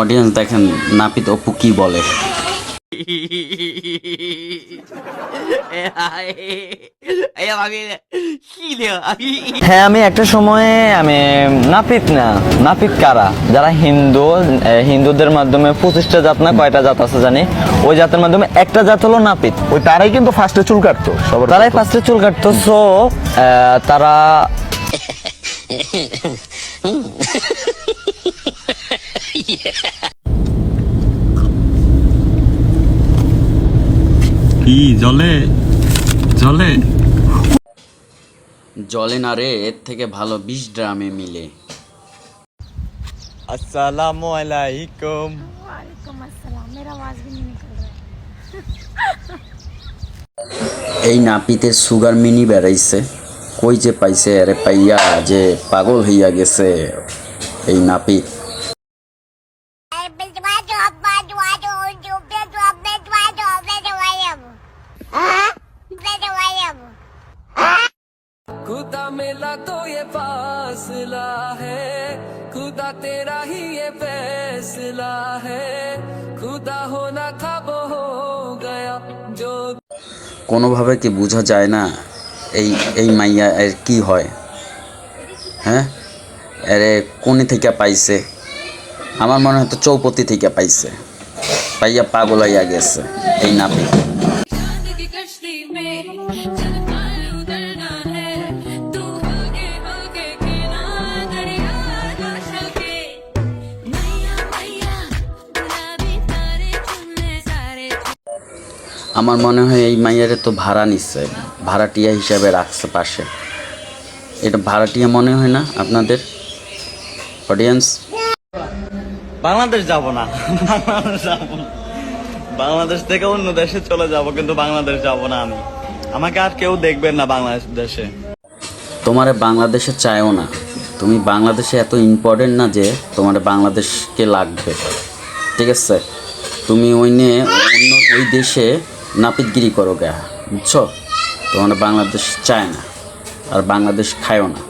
Audience দেখেন নাপিত অপু কি বলে? হ্যাঁ আমি একটা সময়ে আমি নাপিত না। নাপিত কারা? যারা হিন্দু হিন্দুদের মাধ্যমে পঁচিশটা জাত না কয়টা জাত আছে জানি? ওই জাতের মাধ্যমে একটা জাত হলো নাপিত। ওই তারাই কিন্তু ফার্স্টে চুল কাটতো তারাই ফার্স্টে চুল কাটতো সো তারা কি জলে জলে জলে না রে এর থেকে ভালো বিশ ড্রামে মিলে আসসালামু আলাইকুম वालेकुम अस्सलाम मेरा आवाज भी नहीं निकल रहा है এই নাপিতের সুগার মিনি বেড়াইছে কই যে পাইছে আরে পাইয়া যে পাগল হইয়া গেছে এই নাপিত खुदा मिला तो ये फासला है खुदा तेरा ही ये फैसला है खुदा होना था वो हो गया जो কোনোভাবে কি বোঝা যায় না এই এই মাইয়া এর কি হয় হ্যাঁ এরে কোনি থেকে পাইছে আমার মনে হয় তো চৌপতি থেকে পাইছে পাইয়া পাগল হইয়া গেছে এই নাপিত আমার মনে হয় এই মাইয়ারে তো ভাড়া নিচ্ছে ভাড়াটিয়া হিসাবে রাখছে পাশে। এটা ভাড়াটিয়া মনে হয় না আপনাদের? অডিয়েন্স বাংলাদেশ যাব না। বাংলাদেশ যাব না। বাংলাদেশ থেকে অন্য দেশে চলে যাব কিন্তু বাংলাদেশ যাব না আমি। আমাকে আর কেউ দেখবেন না বাংলাদেশ দেশে। তোমারে বাংলাদেশে চায়ও না। তুমি বাংলাদেশে এত ইম্পর্টেন্ট না যে তোমার বাংলাদেশকে লাগবে। ঠিক আছে? তুমি ওই নিয়ে অন্য ওই দেশে নাপিতগিরি করো গা বুঝছ? তোমার বাংলাদেশ চায় না আর বাংলাদেশ খায়ও না।